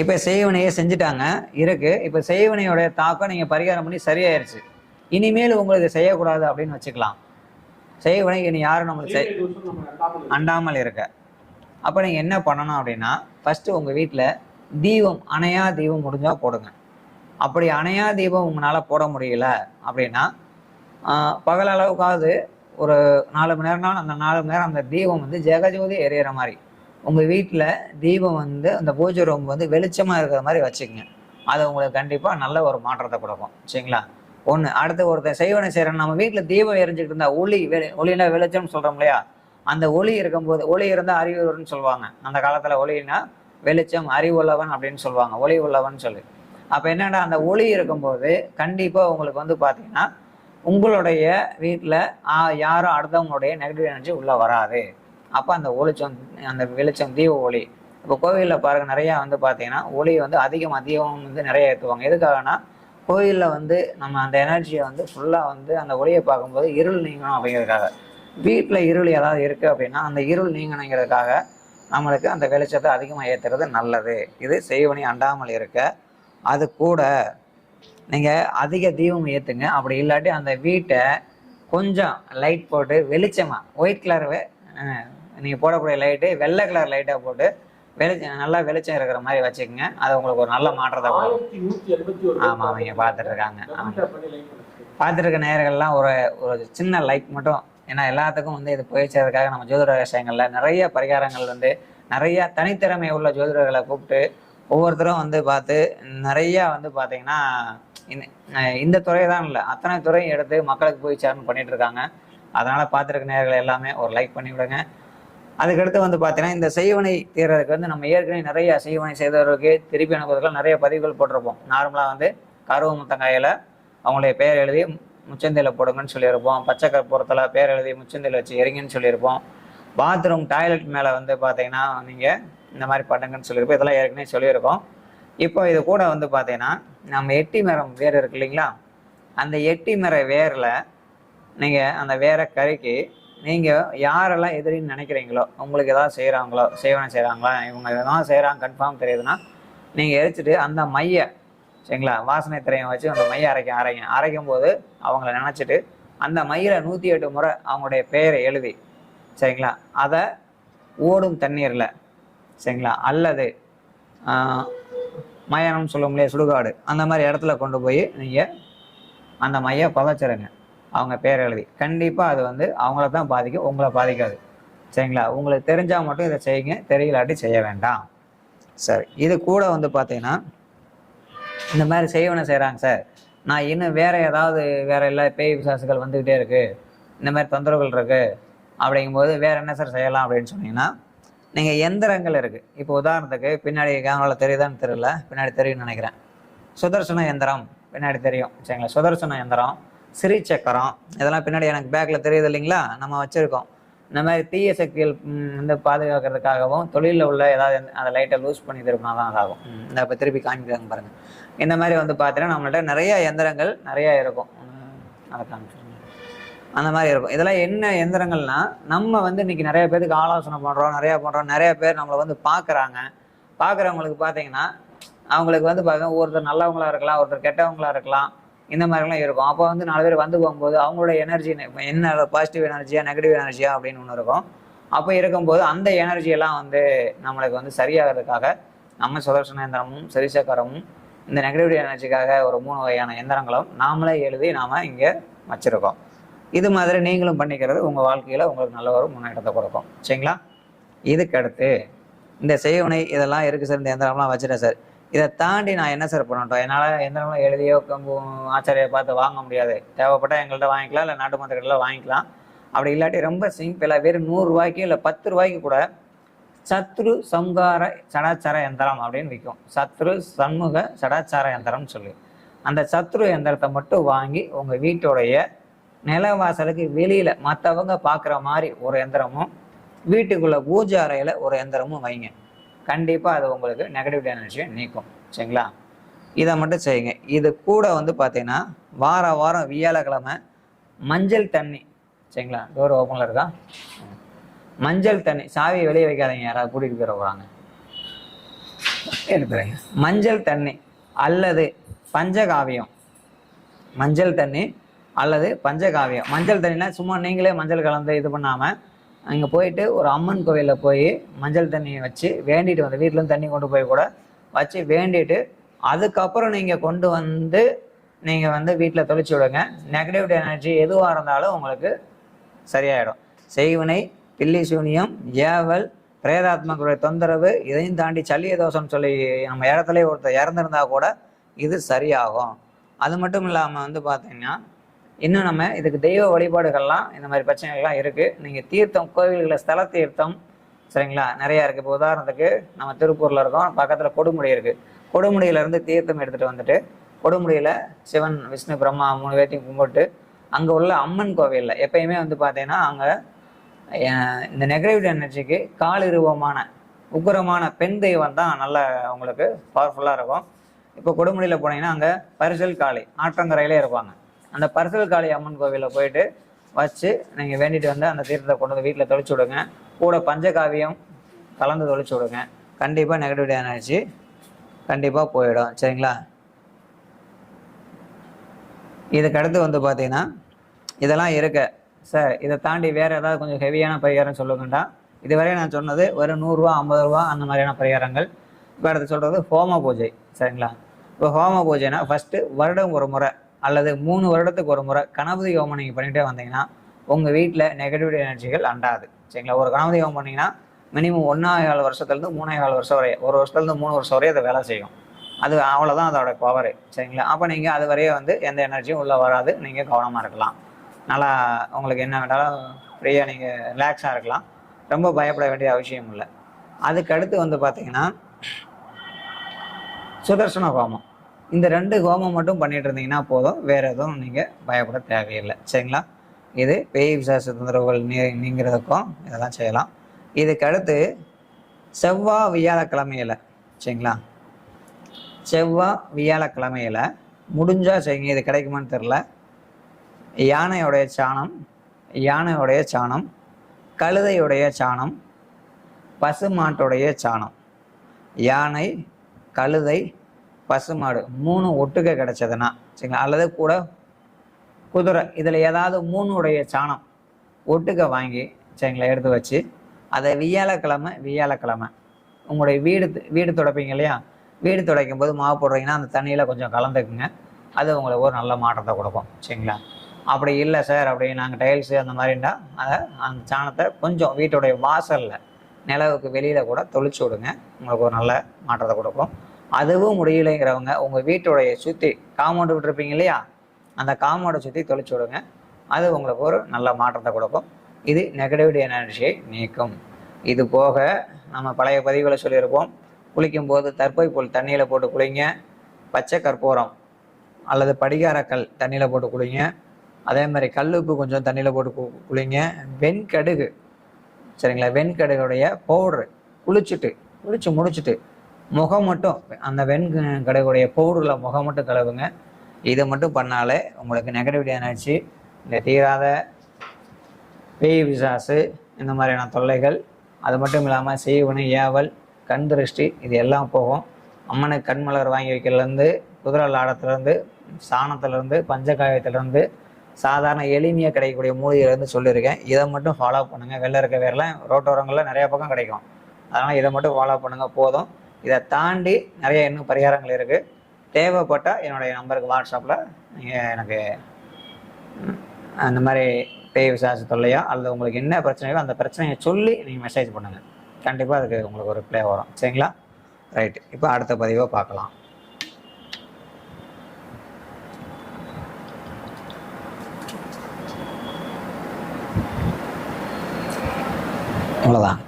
இப்போ செய்வனையே செஞ்சுட்டாங்க. இருக்கு. இப்போ செய்வனையோட தாக்கம் நீங்கள் பரிகாரம் பண்ணி சரியாயிருச்சு. இனிமேல் உங்களுக்கு செய்யக்கூடாது அப்படின்னு வச்சுக்கலாம். செய்வனை இனி யாரும் நம்மளுக்கு செய் அண்டாமல் இருக்க. அப்போ நீங்கள் என்ன பண்ணணும் அப்படின்னா ஃபஸ்ட்டு உங்கள் வீட்டில் தீபம் அணையா தீபம் முடிஞ்சால் போடுங்க. அப்படி அணையா தீபம் உங்களால் போட முடியல அப்படின்னா பகல் அளவுக்காவது ஒரு நாலு மணி நேரம்னா அந்த நாலு மணி நேரம் அந்த தீபம் வந்து ஜெகஜோதி எரியற மாதிரி. உங்கள் வீட்டில் தீபம் வந்து அந்த பூஜை ரூம் வந்து வெளிச்சமாக இருக்கிற மாதிரி வச்சுக்கோங்க. அது உங்களுக்கு கண்டிப்பாக நல்ல ஒரு மாற்றத்தை கொடுக்கும். சரிங்களா? ஒன்று அடுத்து ஒருத்தர் செய்வனை செய்கிறேன் நம்ம வீட்டில் தீபம் எரிஞ்சுட்டு இருந்தா ஒளி வெளி ஒளினா வெளிச்சம்னு சொல்கிறோம் இல்லையா? அந்த ஒளி இருக்கும்போது ஒளி இருந்தால் அறிவுன்னு சொல்லுவாங்க. அந்த காலத்தில் ஒளினா வெளிச்சம் அறிவுள்ளவன் அப்படின்னு சொல்லுவாங்க. ஒளி உள்ளவன் சொல்லி. அப்போ என்னென்னா அந்த ஒளி இருக்கும்போது கண்டிப்பாக உங்களுக்கு வந்து பார்த்தீங்கன்னா உங்களுடைய வீட்டில் யாரும் அடுத்தவங்களுடைய நெகட்டிவ் எனர்ஜி உள்ளே வராது. அப்போ அந்த ஒளிச்சம் அந்த வெளிச்சம் தீப ஒளி இப்போ கோவிலில் பாருங்க நிறையா வந்து பார்த்தீங்கன்னா ஒளி வந்து அதிகம் அதிகம் வந்து நிறைய ஏற்றுவாங்க எதுக்காகனா கோயிலில் வந்து நம்ம அந்த எனர்ஜியை வந்து ஃபுல்லாக வந்து அந்த ஒளியை பார்க்கும்போது இருள் நீங்கணும் அப்படிங்கிறதுக்காக. வீட்டில் இருள் ஏதாவது இருக்குது அப்படின்னா அந்த இருள் நீங்கணுங்கிறதுக்காக நம்மளுக்கு அந்த வெளிச்சத்தை அதிகமாக ஏற்றுறது நல்லது. இது செய்வனி அண்டாமல் இருக்க அது கூட நீங்கள் அதிக தீபம் ஏற்றுங்க அப்படி இல்லாட்டி அந்த வீட்டை கொஞ்சம் லைட் போட்டு வெளிச்சமாக ஒயிட் கலர் நீங்கள் போடக்கூடிய லைட்டு வெள்ளை கலர் லைட்டாக போட்டு வெளிச்சம் நல்லா வெளிச்சம் இருக்கிற மாதிரி வச்சுக்கோங்க. அது உங்களுக்கு ஒரு நல்ல மாற்றத்தை கொடுக்கும். ஆமாம் அவங்க பார்த்துட்டு இருக்காங்க பண்ணுங்க. பார்த்துருக்க நேயர்கள்லாம் ஒரு ஒரு சின்ன லைக் மட்டும் ஏன்னா எல்லாத்துக்கும் வந்து இது போய் சேர்றதுக்காக நம்ம ஜோதிட விஷயங்கள்ல நிறைய பரிகாரங்கள் வந்து நிறைய தனித்திறமை உள்ள ஜோதிடர்களை கூப்பிட்டு ஒவ்வொருத்தரும் வந்து பார்த்து நிறைய வந்து பார்த்தீங்கன்னா இந்த துறை தான் இல்லை. அத்தனை துறையும் எடுத்து மக்களுக்கு போய் சேரணும் பண்ணிட்டு இருக்காங்க அதனால பார்த்துருக்க நேயர்கள் எல்லாமே ஒரு லைக் பண்ணி விடுங்க அதுக்கடுத்து வந்து பார்த்தீங்கன்னா இந்த செய்வனை தீர்றதுக்கு வந்து நம்ம ஏற்கனவே நிறைய செய்வனை செய்தவர்களுக்கு திருப்பி அனுப்புறதுக்குலாம் நிறைய பதிவுகள் போட்டிருப்போம். நார்மலாக வந்து கருவ முத்தங்காயில் அவங்களுடைய பெயர் எழுதி முச்சந்தையில் போடுங்கன்னு சொல்லியிருப்போம். பச்சை கற்பூரத்தில் பேர் எழுதி முச்சந்தையில் வச்சு எரிங்கன்னு சொல்லியிருப்போம். பாத்ரூம் டாய்லெட் மேலே வந்து பார்த்தீங்கன்னா நீங்கள் இந்த மாதிரி பண்ணுங்கன்னு சொல்லியிருப்போம். இதெல்லாம் ஏற்கனவே சொல்லியிருக்கோம். இப்போ இது கூட வந்து பார்த்தீங்கன்னா நம்ம எட்டி மரம் வேர் இருக்கு இல்லைங்களா? அந்த எட்டி மர வேரில் நீங்கள் அந்த வேரை கருக்கி நீங்கள் யாரெல்லாம் எதிரின்னு நினைக்கிறீங்களோ உங்களுக்கு ஏதாவது செய்கிறாங்களோ சேவனை செய்கிறாங்களா இவங்க எதாவது செய்கிறாங்க கன்ஃபார்ம் தெரியுதுன்னா நீங்கள் எரிச்சிட்டு அந்த மைய சரிங்களா வாசனை திரையம் வச்சு அந்த மைய அரைக்க அரைங்க. அரைக்கும் போது அவங்கள நினச்சிட்டு அந்த மையில நூற்றி எட்டு முறை அவங்களுடைய பெயரை எழுதி சரிங்களா அதை ஓடும் தண்ணீரில் சரிங்களா அல்லது மயானம்னு மயானம் சொல்ல முடியாது சுடுகாடு அந்த மாதிரி இடத்துல கொண்டு போய் நீங்கள் அந்த மைய புதைச்சிருங்க. அவங்க பேர் எழுதி. கண்டிப்பாக அது வந்து அவங்கள தான் பாதிக்கும் உங்களை பாதிக்காது. சரிங்களா? உங்களுக்கு தெரிஞ்சால் மட்டும் இதை செய்யுங்க தெரியலாட்டி செய்ய வேண்டாம். சரி இது கூட வந்து பார்த்தீங்கன்னா இந்த மாதிரி செய்வனை செய்கிறாங்க சார். நான் இன்னும் வேற ஏதாவது வேற இல்லை பேய் விசாசுகள் வந்துக்கிட்டே இருக்கு. இந்த மாதிரி தொந்தரவுகள் இருக்கு. அப்படிங்கும்போது வேற என்ன சார் செய்யலாம் அப்படின்னு சொன்னீங்கன்னா நீங்கள் எந்திரங்கள் இருக்கு. இப்போ உதாரணத்துக்கு பின்னாடி கேமராவில் தெரியுதான்னு தெரியல. பின்னாடி தெரியும்னு நினைக்கிறேன். சுதர்சன எந்திரம் பின்னாடி தெரியும். சரிங்களா? சுதர்சன எந்திரம். சிறி சக்கரம் இதெல்லாம் பின்னாடி எனக்கு பேக்கில் தெரியுது இல்லைங்களா? நம்ம வச்சுருக்கோம். இந்த மாதிரி தீய சக்திகள் வந்து பாதுகாக்கிறதுக்காகவும் தொழிலில் உள்ள ஏதாவது அந்த- லைட்டை லூஸ் பண்ணி திருப்பினா தான் அதாகும் இந்த இப்போ திருப்பி காமிக்கிறாங்க பாருங்க. இந்த மாதிரி வந்து பார்த்தீங்கன்னா நம்மள்ட்ட நிறைய எந்திரங்கள் நிறைய இருக்கும். அதை காமிச்சிருங்க. அந்த மாதிரி இருக்கும். இதெல்லாம் என்ன எந்திரங்கள்னா நம்ம வந்து இன்னைக்கு நிறைய பேருக்கு ஆலோசனை பண்ணுறோம் நிறைய பண்ணுறோம் நிறைய பேர் நம்மளை வந்து பார்க்குறாங்க பார்க்குறவங்களுக்கு பார்த்தீங்கன்னா அவங்களுக்கு வந்து பார்க்க ஒருத்தர் நல்லவங்களா இருக்கலாம் ஒருத்தர் கெட்டவங்களா இருக்கலாம். இந்த மாதிரிலாம் இருக்கும். அப்போ வந்து நாலு பேர் வந்து போகும்போது அவங்களோட எனர்ஜி என்ன பாசிட்டிவ் எனர்ஜியா நெகட்டிவ் எனர்ஜியா அப்படின்னு ஒன்று இருக்கும். அப்போ இருக்கும்போது அந்த எனர்ஜியெல்லாம் வந்து நம்மளுக்கு வந்து சரியாகிறதுக்காக நம்ம சுதர்சன எந்திரமும் சரிசக்கரமும் இந்த நெகட்டிவ் எனர்ஜிக்காக ஒரு மூணு வகையான எந்திரங்களும் நாமளே எழுதி நாம் இங்கே வச்சிருக்கோம். இது மாதிரி நீங்களும் பண்ணிக்கிறது உங்கள் வாழ்க்கையில் உங்களுக்கு நல்ல ஒரு முன்னேற்றத்தை கொடுக்கும். சரிங்களா? இதுக்கு அடுத்து இந்த செய்வனை இதெல்லாம் இருக்குது சார் இந்த எந்திரம்லாம் வச்சுட்டேன் சார். இதை தாண்டி நான் என்ன சார் பண்ணட்டும் என்னால் எந்திரம்லாம் எழுதியோ கம்பு ஆச்சாரியை பார்த்து வாங்க முடியாது. தேவைப்பட்டால் எங்கள்கிட்ட வாங்கிக்கலாம் இல்லை நாட்டு மந்த கடையில் வாங்கிக்கலாம். அப்படி இல்லாட்டி ரொம்ப சிம்பிளாக வெறும் நூறுரூவாய்க்கு இல்லை பத்து ரூபாய்க்கு கூட சத்ரு சங்கார சடாச்சார யந்திரம் அப்படின்னு விற்கும் சத்ரு சண்முக சடாச்சார யந்திரம்னு சொல்லி. அந்த சத்ரு யந்திரத்தை மட்டும் வாங்கி உங்கள் வீட்டுடைய நிலவாசலுக்கு வெளியில் மற்றவங்க பார்க்குற மாதிரி ஒரு எந்திரமும் வீட்டுக்குள்ளே பூஜை அறையில் ஒரு எந்திரமும் வைங்க. கண்டிப்பாக அது உங்களுக்கு நெகட்டிவ் எனர்ஜியை நீக்கும். சரிங்களா? இதை மட்டும் செய்யுங்க. இது கூட வந்து பார்த்தீங்கன்னா வார வாரம் வியாழக்கிழமை மஞ்சள் தண்ணி. சரிங்களா? டோர் ஓப்பனில் இருக்கா? மஞ்சள் தண்ணி. சாவியை வெளியே வைக்காதீங்க. யாராவது கூட்டிகிட்டு போயிட போகிறாங்க எடுத்துறேங்க மஞ்சள் தண்ணி அல்லது பஞ்சகாவியம். மஞ்சள் தண்ணி அல்லது பஞ்சகாவியம். மஞ்சள் தண்ணினா சும்மா நீங்களே மஞ்சள் கலந்து இது பண்ணாமல் அங்கே போயிட்டு ஒரு அம்மன் கோவிலில் போய் மஞ்சள் தண்ணியை வச்சு வேண்டிட்டு வந்து வீட்டிலேருந்து தண்ணி கொண்டு போய் கூட வச்சு வேண்டிட்டு அதுக்கப்புறம் நீங்கள் கொண்டு வந்து நீங்கள் வந்து வீட்டில் தொளிச்சு விடுங்க. நெகட்டிவ் எனர்ஜி எதுவாக இருந்தாலும் உங்களுக்கு சரியாயிடும். செய்வினை பில்லி சூனியம் ஏவல் பிரேதாத்மகளுடைய தொந்தரவு இதையும் தாண்டி சல்லிய தோஷம்னு சொல்லி நம்ம இடத்துல ஒருத்தர் இறந்துருந்தா கூட இது சரியாகும். அது மட்டும் இல்லாமல் வந்து பார்த்தீங்கன்னா இன்னும் நம்ம இதுக்கு தெய்வ வழிபாடுகள்லாம் இந்த மாதிரி பிரச்சனைகள்லாம் இருக்குது நீங்கள் தீர்த்தம் கோவில்களில் ஸ்தல தீர்த்தம் சரிங்களா? நிறையா இருக்குது இப்போ உதாரணத்துக்கு நம்ம திருப்பூரில் இருக்கோம் பக்கத்தில் கொடுமுடி இருக்குது கொடுமுடியிலேருந்து தீர்த்தம் எடுத்துகிட்டு வந்துட்டு கொடுமுடியில் சிவன் விஷ்ணு பிரம்மா மூணு பேர்த்தையும் கும்பிட்டு அங்கே உள்ள அம்மன் கோவிலில் எப்பயுமே வந்து பார்த்தீங்கன்னா அங்கே இந்த நெகட்டிவ் எனர்ஜிக்கு காலிருவமான உக்கரமான பெண் தெய்வம் தான் நல்ல உங்களுக்கு பவர்ஃபுல்லாக இருக்கும். இப்போ கொடுமுடியில் போனீங்கன்னா அங்கே பரிசல் காளி ஆற்றங்கரையிலே இருப்பாங்க. அந்த பரிசல் காளி அம்மன் கோவிலில் போயிட்டு வச்சு நீங்கள் வேண்டிட்டு வந்து அந்த தீர்த்தத்தை கொண்டு வந்து வீட்டில் தொலைச்சி விடுங்க. கூட பஞ்சகாவியம் கலந்து தொலைச்சி விடுங்க. கண்டிப்பாக நெகட்டிவ் எனர்ஜி கண்டிப்பாக போயிடும். சரிங்களா? இதுக்கு அடுத்து வந்து பார்த்தீங்கன்னா இதெல்லாம் இருக்க. சார் இதை தாண்டி வேறு ஏதாவது கொஞ்சம் ஹெவியான பரிகாரம் சொல்லுங்கண்டா. இதுவரை நான் சொன்னது ஒரு நூறுரூவா ஐம்பது ரூபா அந்த மாதிரியான பரிகாரங்கள். இப்போ அடுத்து சொல்கிறது ஹோம பூஜை. சரிங்களா? இப்போ ஹோம பூஜைனா ஃபஸ்ட்டு வருடம் ஒரு முறை அல்லது மூணு வருடத்துக்கு ஒரு முறை கணபதி யோகம் நீங்கள் பண்ணிகிட்டே வந்தீங்கன்னா உங்கள் வீட்டில் நெகட்டிவ் எனர்ஜிகள் அண்டாது. சரிங்களா? ஒரு கணபதி யோகம் பண்ணிங்கன்னா மினிமம் ஒன்றா ஏழு வருஷத்துலேருந்து மூணே கால வருஷம் வரை ஒரு வருஷத்துலேருந்து மூணு வருஷம் வரையும் அதை வேலை செய்யும். அது அவ்வளோதான் அதோட பவர் சரிங்களா? அப்போ நீங்கள் அது வரையே வந்து எந்த எனர்ஜியும் உள்ளே வராது. நீங்கள் கவனமாக இருக்கலாம். நல்லா உங்களுக்கு என்ன வேண்டாலும் ஃப்ரீயாக நீங்கள் ரிலாக்ஸாக இருக்கலாம். ரொம்ப பயப்பட வேண்டிய அவசியம் இல்லை. அதுக்கடுத்து வந்து பார்த்தீங்கன்னா சுதர்சன ஹோமம். இந்த ரெண்டு ஹோமம் மட்டும் பண்ணிட்டு இருந்தீங்கன்னா போதும். வேற எதுவும் நீங்கள் பயப்பட தேவையில்லை. சரிங்களா? இது பேய் விசாச தொந்தரவுகள் நீ நீங்கிறதுக்கும் இதெல்லாம் செய்யலாம். இதுக்கு அடுத்து செவ்வாய் வியாழக்கிழமையில சரிங்களா? செவ்வாய் வியாழக்கிழமையில முடிஞ்சா செய்யுங்க. இது கிடைக்குமான்னு தெரில யானையுடைய சாணம் யானையுடைய சாணம் கழுதையுடைய சாணம் பசுமாட்டுடைய சாணம். யானை கழுதை பசுமாடு மூணு ஒட்டுக்க கிடைச்சதுன்னா சரிங்களா? அல்லது கூட குதிரை இதில் ஏதாவது மூணுடைய சாணம் ஒட்டுக்க வாங்கி சரிங்களா எடுத்து வச்சு அதை வியாழக்கிழமை வியாழக்கிழமை உங்களுடைய வீடு வீடு துடைப்பீங்க இல்லையா? வீடு துடைக்கும் போது மாவு போடுறீங்கன்னா அந்த தண்ணியில் கொஞ்சம் கலந்துக்குங்க. அது உங்களுக்கு ஒரு நல்ல மாற்றத்தை கொடுக்கும் சரிங்களா? அப்படி இல்லை சார் அப்படி நாங்கள் டைல்ஸு அந்த மாதிரிண்டா அதை அந்த சாணத்தை கொஞ்சம் வீட்டுடைய வாசலில் நிலவுக்கு வெளியில் கூட தொளிச்சு விடுங்க. உங்களுக்கு ஒரு நல்ல மாற்றத்தை கொடுக்கும். அதுவும் முடியலைங்கிறவங்க உங்கள் வீட்டுடைய சுற்றி காம்பவுண்டு விட்டுருப்பீங்க இல்லையா? அந்த காம்பவுண்டை சுற்றி தொலைச்சி விடுங்க. அது உங்களுக்கு ஒரு நல்ல மாற்றத்தை கொடுக்கும். இது நெகட்டிவிட்டி எனர்ஜியை நீக்கும். இது போக நம்ம பழைய பதிவுகளை சொல்லியிருப்போம். குளிக்கும்போது தற்பை போல் தண்ணியில் போட்டு குளிங்க. பச்சை கற்பூரம் அல்லது படிகாரக்கல் தண்ணியில் போட்டு குளிங்க. அதே மாதிரி கல்லுப்பு கொஞ்சம் தண்ணியில் போட்டு கு குளிங்க. வெண்கடுகு சரிங்களா? வெண்கடுகுடைய பவுடரு குளிச்சுட்டு குளிச்சு முடிச்சுட்டு முகம் மட்டும் அந்த வெண் கடுகுடைய பவுடரில் முகம் மட்டும் கழுவுங்க. இதை மட்டும் பண்ணாலே உங்களுக்கு நெகட்டிவிட்டி எனர்ஜி இந்த தீராத பேய் விசாசு இந்த மாதிரியான தொல்லைகள் அது மட்டும் இல்லாமல் செய்வனை ஏவல் கண் திருஷ்டி இது எல்லாம் போகும். அம்மனுக்கு கண்மலர் வாங்கி வைக்கிறதுலேருந்து குதிரை லாடத்துலேருந்து சாணத்துலேருந்து பஞ்சகாயத்துலேருந்து சாதாரண எளிமையாக கிடைக்கக்கூடிய மூலிகைலேருந்து சொல்லியிருக்கேன். இதை மட்டும் ஃபாலோ பண்ணுங்கள் வெளில இருக்க வேறெல்லாம் ரோட்டோரங்களில் நிறையா பக்கம் கிடைக்கும். அதனால் இதை மட்டும் ஃபாலோ பண்ணுங்கள் போதும். இதை தாண்டி நிறைய இன்னும் பரிகாரங்கள் இருக்குது தேவைப்பட்டால் என்னுடைய நம்பருக்கு வாட்ஸ்அப்பில் நீங்கள் எனக்கு அந்த மாதிரி பேய் விசாரிச்ச தொல்லையா அல்லது உங்களுக்கு என்ன பிரச்சனையோ அந்த பிரச்சனையை சொல்லி நீங்கள் மெசேஜ் பண்ணுங்கள் கண்டிப்பாக அதுக்கு உங்களுக்கு ஒரு ரிப்ளை வரும். சரிங்களா? ரைட் இப்போ அடுத்த பதிவை பார்க்கலாம். அவ்வளோதான்